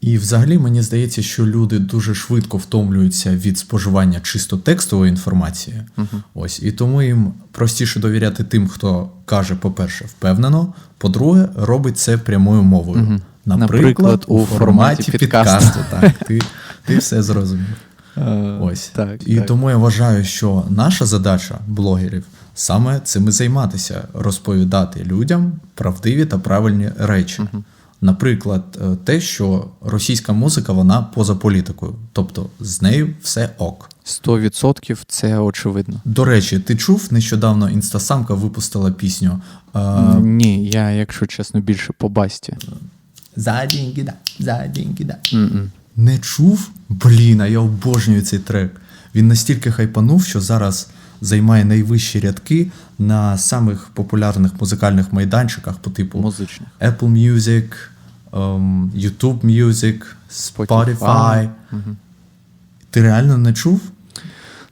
І взагалі мені здається, що люди дуже швидко втомлюються від споживання чисто текстової інформації. Ось і тому їм простіше довіряти тим, хто каже, по-перше, впевнено, по-друге, робить це прямою мовою. Мгм. Наприклад, Наприклад, у форматі форматі підкасту. підкасту. Так, ти, ти все зрозумів. Ось. Так, і так. тому я вважаю, що наша задача блогерів саме цим і займатися, розповідати людям правдиві та правильні речі. Наприклад, е, те, що російська музика вона поза політикою, тобто з нею все ок. 100% це очевидно. До речі, ти чув нещодавно інстасамка випустила пісню е, Ні, я, якщо чесно, більше по басті. За деньги да, за деньги да. М-м. Не чув? Блін, а я обожнюю цей трек. Він настільки хайпанув, що зараз займає найвищі рядки на самих популярних музикальних майданчиках по типу Музичних. Apple Music, ем, YouTube Music, Spotify. Spotify. Мгм. Ти реально не чув?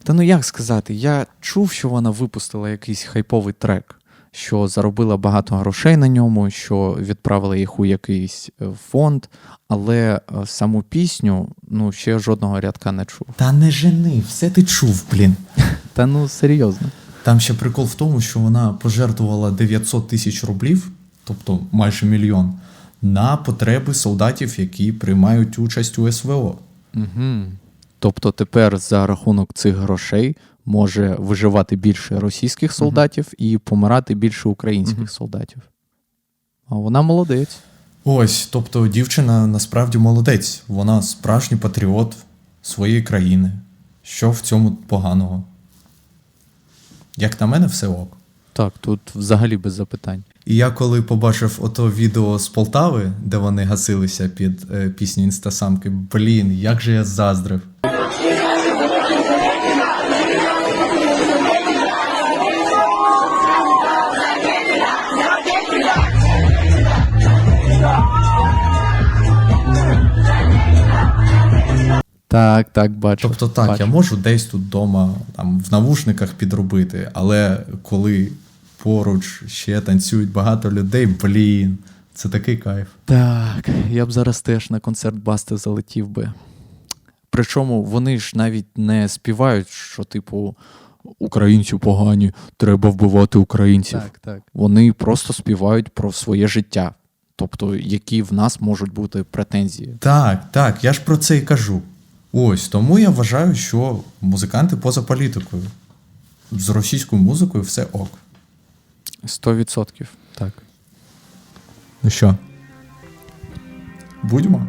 Та ну як сказати, я чув, що вона випустила якийсь хайповий трек, що заробила багато грошей на ньому, що відправила їх у якийсь е, фонд, але е, саму пісню ну ще жодного рядка не чув. Та не жени, все ти чув, блін. Та ну серйозно. Там ще прикол в тому, що вона пожертвувала 900 тисяч рублів, тобто майже мільйон, на потреби солдатів, які приймають участь у СВО. Угу. Тобто тепер за рахунок цих грошей може виживати більше російських солдатів і помирати більше українських солдатів. А вона молодець. Ось, тобто дівчина насправді молодець, вона справжній патріот своєї країни. Що в цьому поганого? Як на мене, все ок. Так, тут взагалі без запитань. І я коли побачив ото відео з Полтави, де вони гасилися під е, пісню інстасамки, блін, як же я заздрив. Так, так, бачу. Тобто так, бачу. я можу десь тут вдома там, в навушниках підробити, але коли поруч ще танцюють багато людей, блін, це такий кайф. Так, я б зараз теж на концерт Басти залетів би. Причому вони ж навіть не співають, що, типу, українці погані, треба вбивати українців. Так, так. Вони просто співають про своє життя. Тобто, які в нас можуть бути претензії. Так, так, я ж про це і кажу. Ось тому я вважаю, що музиканти поза політикою. З російською музикою все ок. 100%. Так. Ну що? Будьмо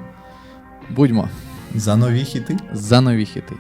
Будьмо за нові хіти. за нові хіти.